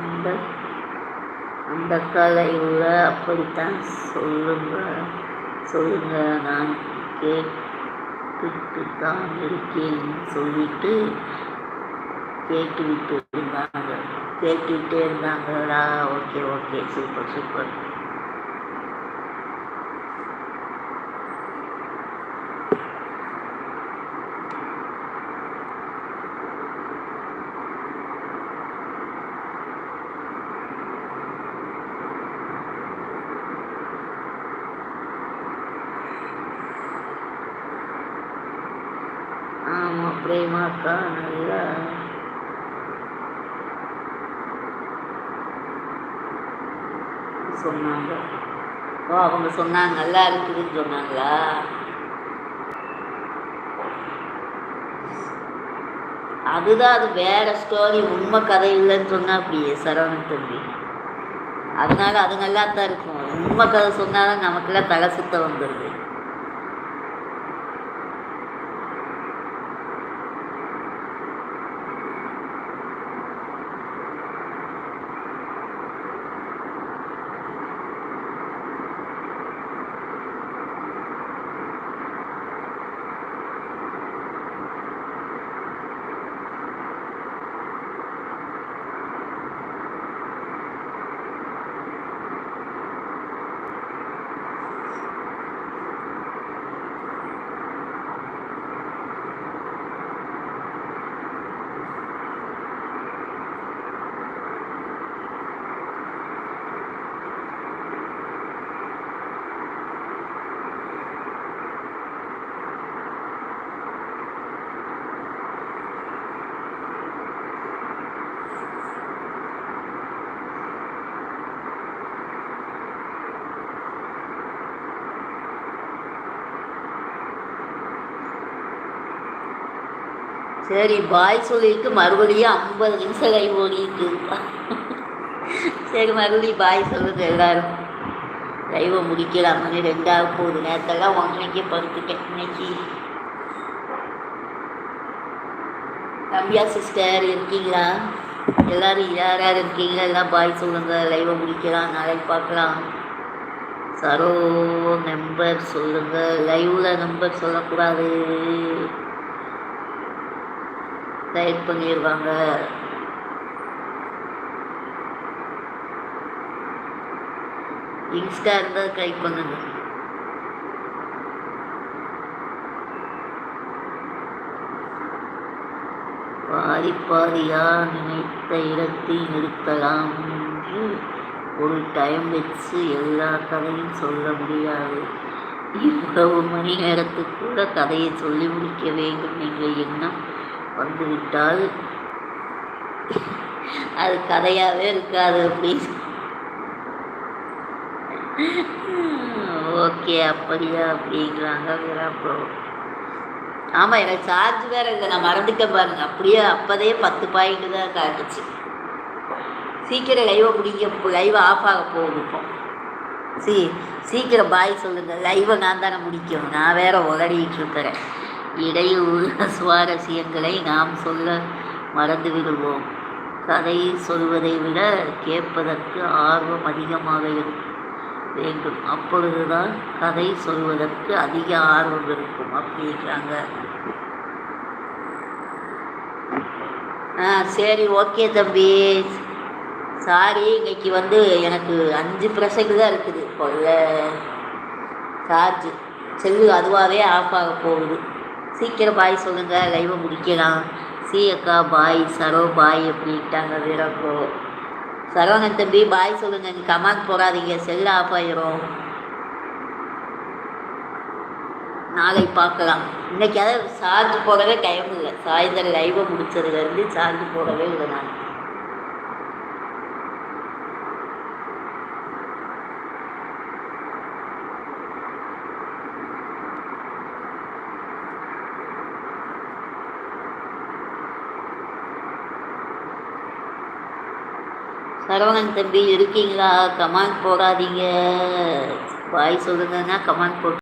அந்த அந்த கதையில் அப்படித்தான் சொல்லுங்க. சொல்லுங்க நான் கேட்டுட்டு தான் இருக்கேன் சொல்லிட்டு கேட்டுவிட்டு இருந்தாங்க. கேட்டுக்கிட்டே இருந்தாங்களா okay okay. Super super. Prema அக்கா நல்லா சொன்னாங்க. ஓ அவங்க சொன்னாங்க நல்லா இருக்குதுன்னு சொன்னாங்களா? அதுதான் அது வேற ஸ்டோரி உண்மை கதை இல்லைன்னு சொன்னா அப்படியே சரவணன் தம்பி. அதனால அது நல்லா தான் இருக்கும். உண்மை கதை சொன்னாலும் நமக்கெல்லாம் தலை சுத்த வந்துடுது சரி பாய் சொல்லிட்டு மறுபடியும் ஐம்பது நிமிஷம் கை ஓடிட்டு சரி மறுபடியும் பாய் சொல்லுங்க எல்லாரும். லைவை முடிக்கலாம் மணி ரெண்டாக போகுது நேரத்தெல்லாம் ஒன்றரைக்கே படுத்துட்டேன் இன்னைக்கு. ரம்யா சிஸ்டர் இருக்கீங்களா? எல்லாரும் யார் யார் இருக்கீங்களா எல்லாம் பாய் சொல்லுங்க. லைவை முடிக்கலாம் நாளைக்கு பார்க்கலாம். சரோ நம்பர் சொல்லுங்க. லைவ்ல நம்பர் சொல்லக்கூடாது. டைப் பண்ணிடுவாங்க இன்ஸ்டா இருந்தால் டைப் பண்ணுங்க. பாதி பாதியா நினைத்த இடத்தில் நிறுத்தலாம் என்று ஒரு டைம் வச்சு எல்லா கதையும் சொல்ல முடியாது. இவ்வளவு மணி நேரத்துக்குள்ள கதையை சொல்லி முடிக்க வேண்டும் என்ற எண்ணம் வந்துவிட்டால் அது கதையாகவே இருக்காது அப்படின்னு ஓகே அப்படியா அப்படிங்கிறாங்க ப்ரோ ஆமாம் எனக்கு சார்ஜ் வேறு இல்லை நான் மறந்துக்க பாருங்க. அப்படியே அப்போதே பத்து பாயிண்ட் தான் காட்டுச்சு. சீக்கிரம் லைவை முடிக்க லைவ் ஆஃப் ஆக போகுது சீ சீக்கிரம் பாய் சொல்லுங்கள் லைவை நான் தானே முடிக்கணும். நான் வேற உதடிக்கிட்டு இருக்கிறேன். இடையில் சுவாரஸ்யங்களை நாம் சொல்ல மறந்து விடுவோம் கதை சொல்வதை விட கேட்பதற்கு ஆர்வம் அதிகமாக இருக்கும் வேண்டும். அப்பொழுதுதான் கதை சொல்வதற்கு அதிக ஆர்வம் இருக்கும். அப்படிங்கிறாங்க ஆ சரி ஓகே தம்பி. சாரி இன்னைக்கு வந்து எனக்கு அஞ்சு பிரசங்கு தான் இருக்குது. இப்போ சார்ஜ் செல்லு அதுவாகவே ஆஃப் ஆக போகுது. சீக்கிரம் பாய் சொல்லுங்கள் லைவை முடிக்கலாம். சி அக்கா பாய். சரோ பாய். அப்படின்ட்டாங்க வீரப்போ சரவணன் தம்பி பாய் சொல்லுங்கள் நீ கமாண்ட் போடாதீங்க. செல்லு ஆஃப் ஆயிரும். நாளை பார்க்கலாம். இன்னைக்கு அதாவது சார்ஜ் போடவே டைம் இல்லை. சாயந்தரம் லைவை முடிச்சதுலேருந்து சார்ஜ் போடவே இல்லை நான். சரவணன் தம்பி இருக்கீங்களா? கமெண்ட் போடாதீங்க. பாய் சொல்லுங்கன்னா கமெண்ட் போட்டு